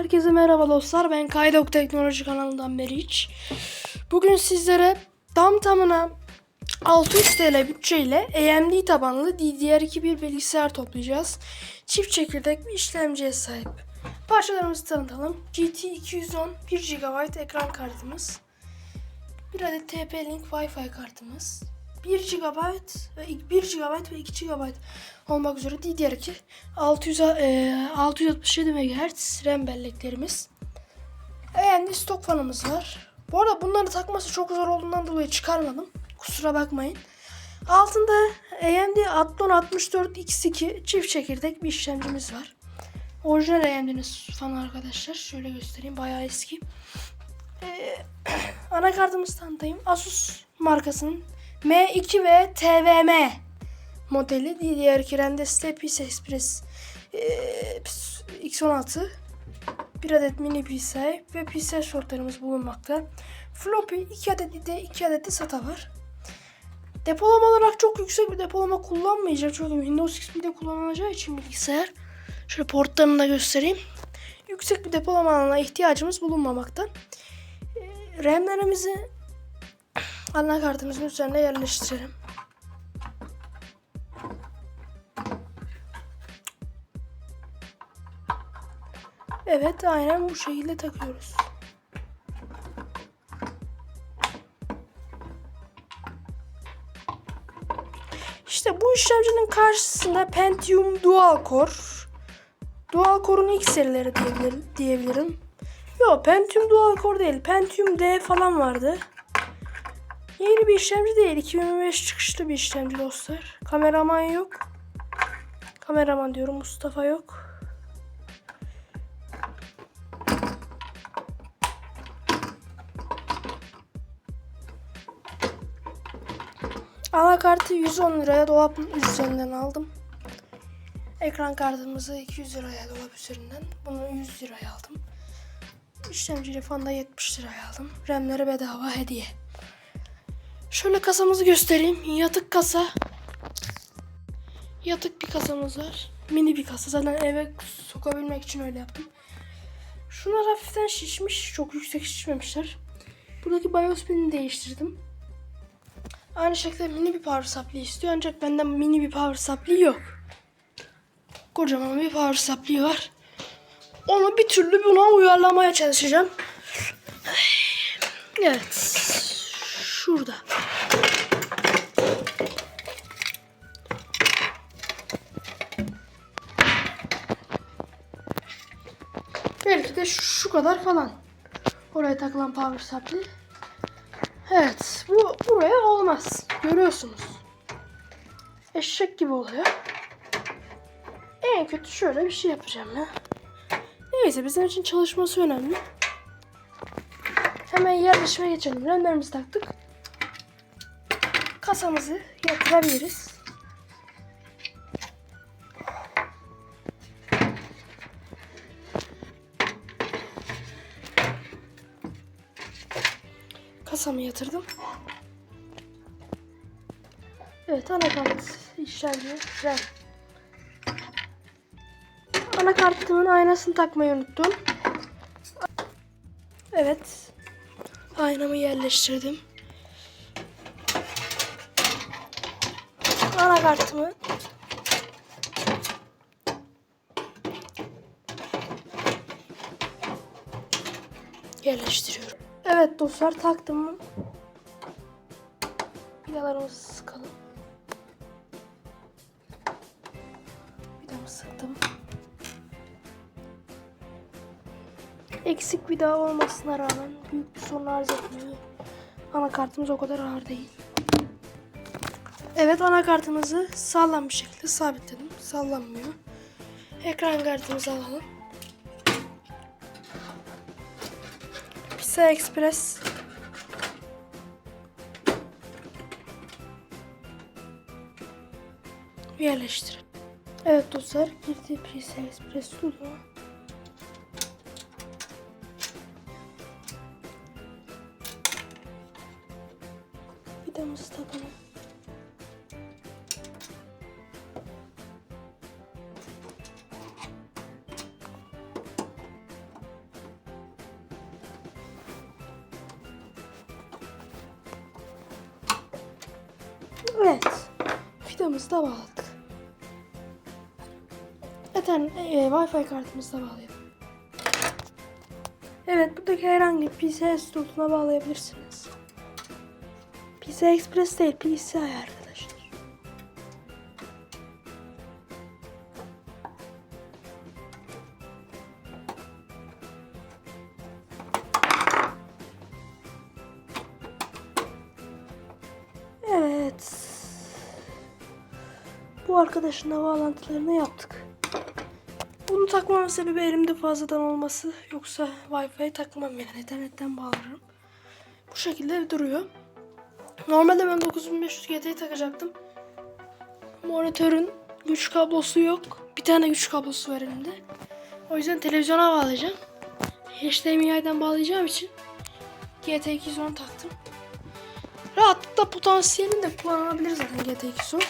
Herkese merhaba dostlar. Ben Kaydok Teknoloji kanalından Meriç. Bugün sizlere tam tamına 600 TL bütçeyle AMD tabanlı DDR2 bir bilgisayar toplayacağız. Çift çekirdek bir işlemciye sahip. Parçalarımızı tanıtalım. GT 210 1 GB ekran kartımız. Bir adet TP-Link Wi-Fi kartımız. 1 GB ve 1 GB ve 2 GB olmak üzere DDR2 600 e, 667 MHz RAM belleklerimiz. AMD stok fanımız var. Bu arada bunları takması çok zor olduğundan dolayı çıkarmadım. Kusura bakmayın. Altında AMD Athlon 64 X2 çift çekirdek bir işlemcimiz var. Orijinal AMD'nin fanı arkadaşlar. Şöyle göstereyim. Bayağı eski. Ee, anakartımızı tanıtayım. Asus markasının M2 ve TVM modeli DDR2 RAM'de size PCI Express e, X16 bir adet mini PCI ve PCI shortlarımız bulunmakta. Floppy 2 adet de 2 adet de SATA var. Depolama olarak çok yüksek bir depolama kullanmayacağım çünkü Windows XP'de kullanılacağı için bilgisayar. Şöyle portlarını da göstereyim. Yüksek bir depolama alanına ihtiyacımız bulunmamakta. E, RAM'lerimizi anakartımızın üzerine yerleştirelim. Evet aynen bu şekilde takıyoruz. İşte bu işlemcinin karşısında Pentium Dual Core. Dual Core'un ilk serileri diyebilirim. Yok Pentium Dual Core değil. Pentium D falan vardı. Yeni bir işlemci değil. 2025 çıkışlı bir işlemci dostlar. Kameraman yok. Kameraman diyorum Mustafa yok. Anakartı 110 liraya dolap üzerinden aldım. Ekran kartımızı 200 liraya dolap üzerinden. Bunu 100 liraya aldım. İşlemciyle falan da 70 liraya aldım. RAM'leri bedava hediye. Şöyle kasamızı göstereyim. Yatık kasa. Yatık bir kasamız var. Mini bir kasa. Zaten eve sokabilmek için öyle yaptım. Şunlar hafiften şişmiş. Çok yüksek şişmemişler. Buradaki BIOS pinini değiştirdim. Aynı şekilde mini bir power supply istiyor. Ancak bende mini bir power supply yok. Kocaman bir power supply var. Onu bir türlü buna uyarlamaya çalışacağım. Evet. Şurada. Belki de şu kadar falan. Oraya takılan power supply. Evet. Bu buraya olmaz. Görüyorsunuz. Eşek gibi oluyor. En kötü şöyle bir şey yapacağım ya. Neyse bizim için çalışması önemli. Hemen yerleşime geçelim. Renderimizi taktık. Kasamızı yatırabiliriz. Kasamı yatırdım. Evet anakart işlemci RAM. Anakartımın aynasını takmayı unuttum. Evet. Aynamı yerleştirdim. Anakartımı yerleştiriyorum. Evet dostlar taktım. Vidalarımızı sıkalım. Vidamı sıktım. Eksik vida olmasına rağmen büyük bir sorun arz etmiyor. Anakartımız o kadar ağır değil. Evet anakartımızı sağlam bir şekilde sabitledim. Sallanmıyor. Ekran kartımızı alalım. PCI Express yerleştirin. Evet dostlar girdi PCI Express Studio. Vidamızı takalım. Kartımızı da bağladık. Ethernet, e, Wi-Fi kartımızı da bağlayalım. Evet buradaki herhangi bir PCI slotuna bağlayabilirsiniz. PCI Express değil PCI arkadaşlar. arkadaşına bağlantılarını yaptık. Bunu takmamın sebebi elimde fazladan olması. Yoksa Wi-Fi'ye takmam yani. internetten bağlarım. Bu şekilde duruyor. Normalde ben 9500 GT'yi takacaktım. Monitörün güç kablosu yok. Bir tane güç kablosu var elimde. O yüzden televizyona bağlayacağım. HDMI'den bağlayacağım için GT 210 taktım. Rahatlıkla potansiyelini de kullanabilir zaten GT 210.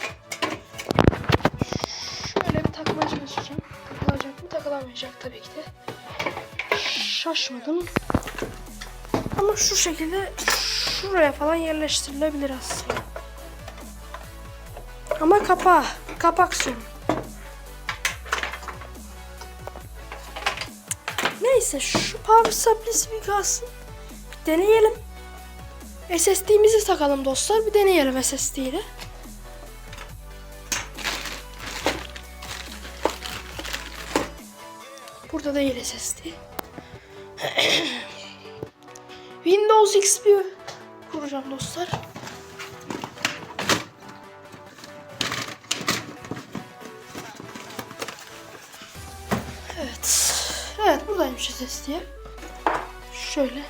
Takılamayacak tabii ki de. Şaşmadım. Ama şu şekilde şuraya falan yerleştirilebilir aslında. Ama kapağı, kapak sorun. Neyse şu power kalsın. Bir deneyelim. SSD'mizi takalım dostlar. Bir deneyelim SSD ile. Burada değil SSD. Windows XP kuracağım dostlar. Evet. Evet buradaymış SSD. Şöyle.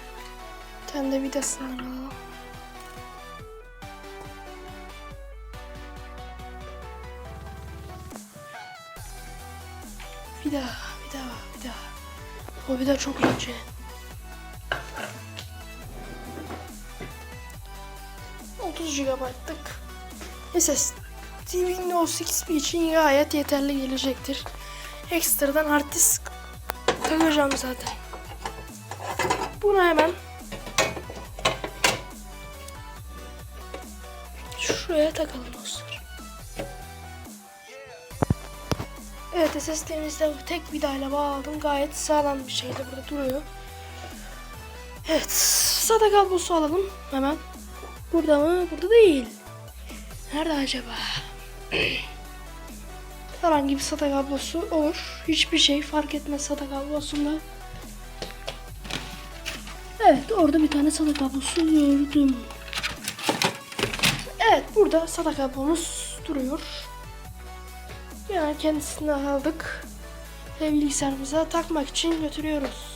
Bir tane de vidasından alalım. Bir daha, O bir daha çok ince. ...30 GB'lık SSD Windows XP için gayet yeterli gelecektir. Ekstradan hard disk takacağım zaten. Bunu hemen şuraya takalım dostlar. Evet SSD'mizde tek vidayla bağladım. Gayet sağlam bir şekilde burada duruyor. Evet. SATA kablosu alalım hemen. Burada mı? Burada değil. Nerede acaba? Herhangi bir SATA kablosu olur. Hiçbir şey fark etmez SATA kablosunda. Evet orada bir tane SATA kablosu gördüm. Evet burada SATA kablomuz duruyor. Yani kendisini aldık. Ve bilgisayarımıza takmak için götürüyoruz.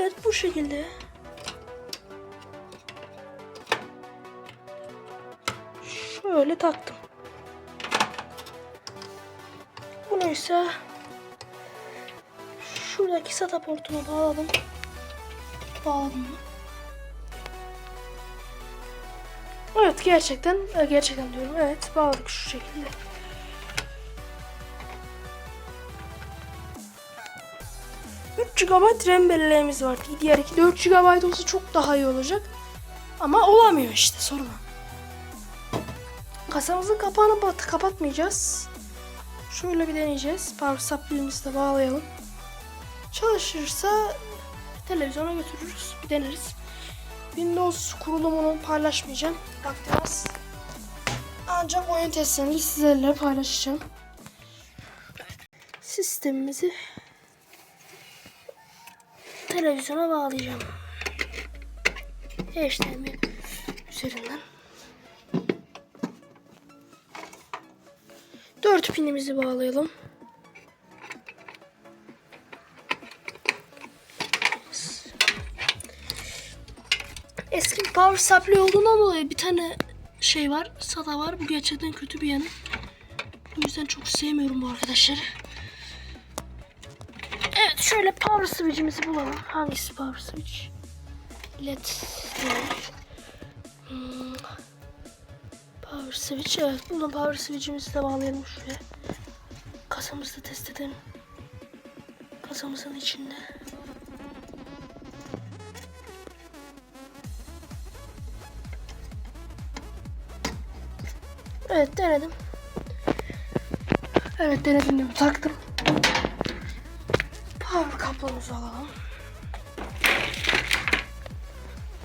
Evet bu şekilde. Şöyle taktım. Bunu ise şuradaki SATA portuna bağladım. Bağladım Evet gerçekten e, gerçekten diyorum. Evet bağladık şu şekilde. ...3 GB RAM belleğimiz var. DDR2 4 GB olsa çok daha iyi olacak. Ama olamıyor işte sorun. o. Kasamızın kapağını kapatmayacağız. Şöyle bir deneyeceğiz. Power supply'imizi de bağlayalım. Çalışırsa televizyona götürürüz. Bir deneriz. Windows kurulumunu paylaşmayacağım. Az. Ancak oyun testlerini sizlerle paylaşacağım. Sistemimizi televizyona bağlayacağım. HDMI üzerinden. 4 pinimizi bağlayalım. Power supply olduğundan dolayı bir tane şey var. SATA var. Bu gerçekten kötü bir yanı. O yüzden çok sevmiyorum bu arkadaşları. Evet şöyle power switch'imizi bulalım. Hangisi power switch? LED değil. Hmm. Power switch. Evet bunun power switch'imizi de bağlayalım şuraya. Kasamızı da test edelim. Kasamızın içinde. Evet denedim. Evet denedim diyorum. Taktım. Power kablomuzu alalım.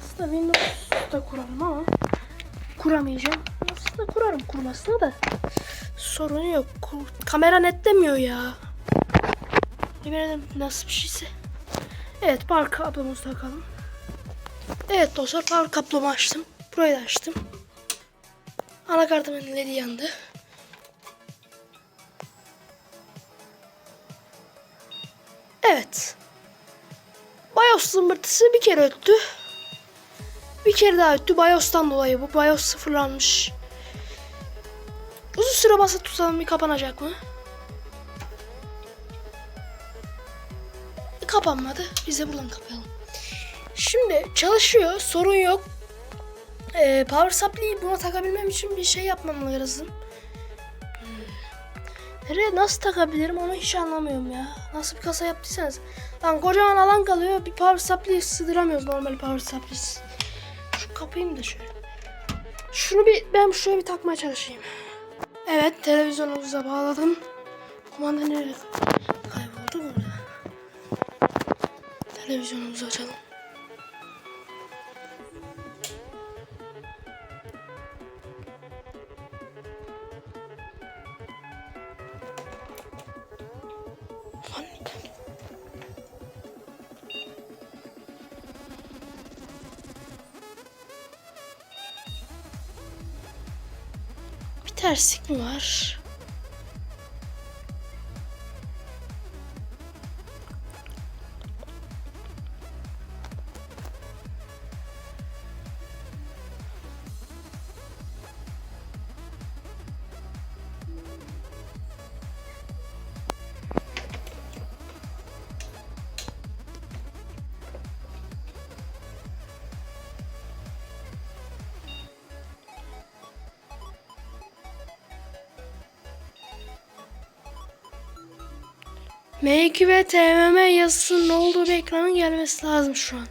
Aslında Windows'da kurarım ama kuramayacağım. Aslında kurarım kurmasına da sorunu yok. Kamera netlemiyor ya. Yemin nasıl bir şeyse. Evet power kablomuzu takalım. Evet dostlar power kablomu açtım. Burayı da açtım. Anakartımın ledi yandı. Evet. BIOS zımbırtısı bir kere öttü. Bir kere daha öttü. BIOS'tan dolayı bu. BIOS sıfırlanmış. Uzun süre basıp tutalım bir kapanacak mı? Kapanmadı. Biz de buradan kapayalım. Şimdi çalışıyor. Sorun yok. Ee, power supply'yi buna takabilmem için bir şey yapmam lazım. Nereye nasıl takabilirim onu hiç anlamıyorum ya. Nasıl bir kasa yaptıysanız. Lan kocaman alan kalıyor. Bir power supply sığdıramıyoruz normal power supply. Şu kapayım da şöyle. Şunu bir ben şuraya bir takmaya çalışayım. Evet televizyonumuza bağladım. Kumanda nereye kayboldu burada. Televizyonumuzu açalım. Bir terslik mi var? M2 ve TMM yazısının olduğu bir ekranın gelmesi lazım şu an.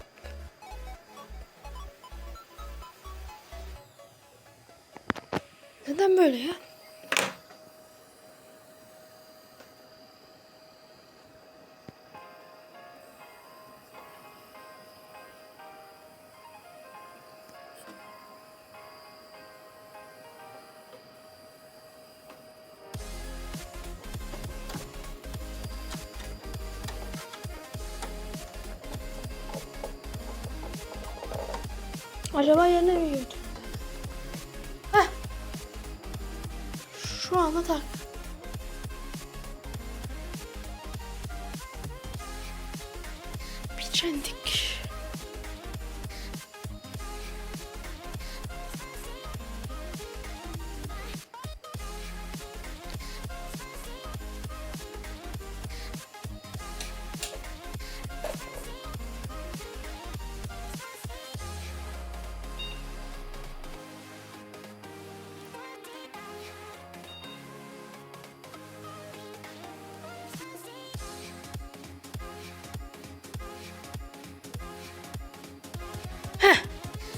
Acaba yerine mi götürdü? Heh. Şu anda tak.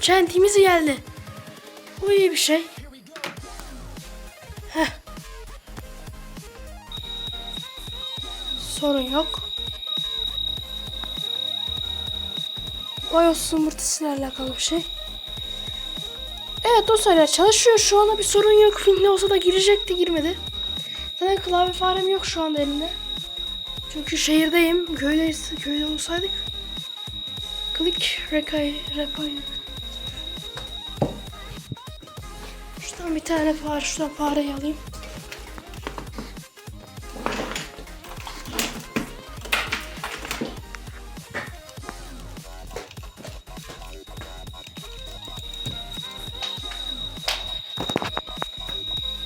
Çentimiz geldi. Bu iyi bir şey. Heh. Sorun yok. BIOS zımbırtısıyla alakalı bir şey. Evet dostlar çalışıyor şu anda bir sorun yok. Film olsa da girecekti girmedi. Zaten klavye farem yok şu anda elimde. Çünkü şehirdeyim. Köyde, köyde olsaydık. Klik rekay rekay. Şuradan bir tane fare, şuradan fareyi alayım.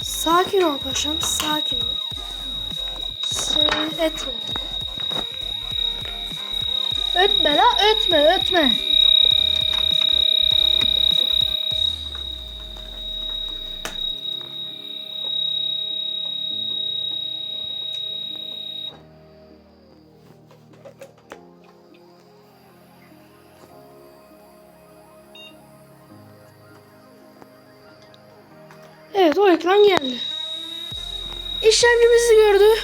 Sakin ol paşam, sakin ol. Sinir etme. Ötme la, ötme, ötme. Evet o ekran geldi. İşlemcimizi gördü.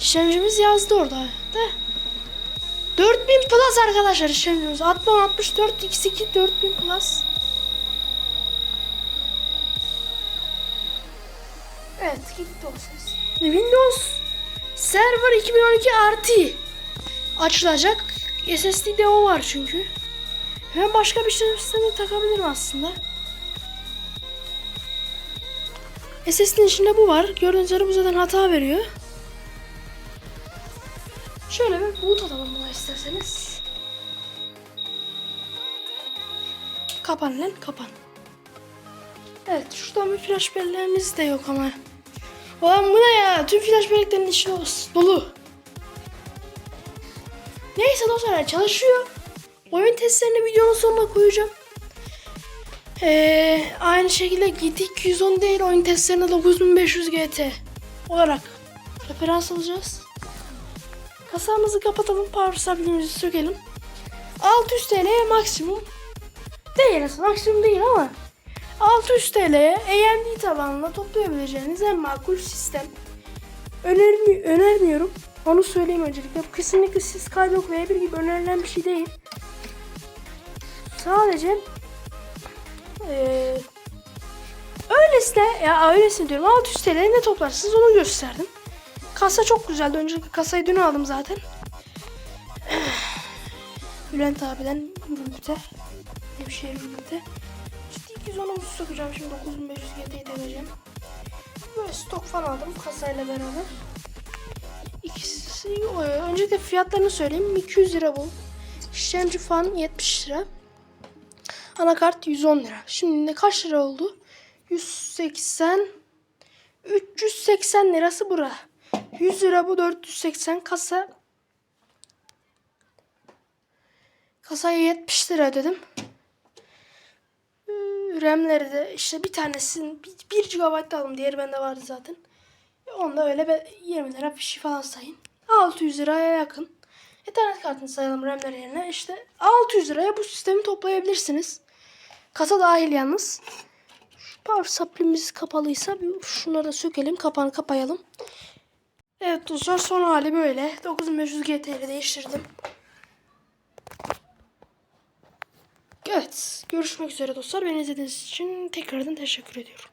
İşlemcimiz yazdı orada. Da. 4000 plus arkadaşlar işlemcimiz. 60 64 x2 4000 plus. Evet gitti o ses. Windows Server 2012 artı açılacak. SSD'de o var çünkü. Hemen başka bir işlem sistemi takabilirim aslında. SSD'nin içinde bu var. Gördüğünüz üzere bu zaten hata veriyor. Şöyle bir boot atalım buna isterseniz. Kapan lan kapan. Evet şuradan bir flash belleklerimiz de yok ama. Ulan bu ne ya? Tüm flash belleklerin içi dolu. Neyse dostlar çalışıyor. Oyun testlerini videonun sonuna koyacağım. Ee, aynı şekilde GT 210 değil oyun testlerine 9500 GT olarak referans alacağız. Kasamızı kapatalım. Power supply'mizi sökelim. 600 TL maksimum. Değil maksimum değil ama 600 TL'ye AMD tabanlı toplayabileceğiniz en makul sistem. Önermi önermiyorum. Onu söyleyeyim öncelikle. Kesinlikle siz Skyblock V1 gibi önerilen bir şey değil. Sadece eee öylesine ya öylesine diyorum 600 TL ne toplarsınız onu gösterdim. Kasa çok güzeldi. Öncelikle kasayı dün aldım zaten. Bülent abiden Bülent'e Hemşehri Bülent'e Ciddi 210'umuzu sokacağım şimdi 9500 GT'yi deneyeceğim. Böyle stok falan aldım kasayla beraber. İkisi o- öncelikle fiyatlarını söyleyeyim. 200 lira bu. İşlemci fan 70 lira. Anakart 110 lira. Şimdi ne kaç lira oldu? 180 380 lirası bura. 100 lira bu 480 kasa. Kasaya 70 lira ödedim. Ee, RAM'leri de işte bir tanesini 1 GB aldım. Diğeri bende vardı zaten. E, Onda öyle be 20 lira bir şey falan sayın. 600 liraya yakın. Ethernet kartını sayalım RAM'ler yerine. İşte 600 liraya bu sistemi toplayabilirsiniz. Kasa dahil yalnız. Şu power supply'miz kapalıysa şunları da sökelim. Kapağını kapayalım. Evet dostlar son hali böyle. 9500 GT'yle değiştirdim. Evet görüşmek üzere dostlar. Beni izlediğiniz için tekrardan teşekkür ediyorum.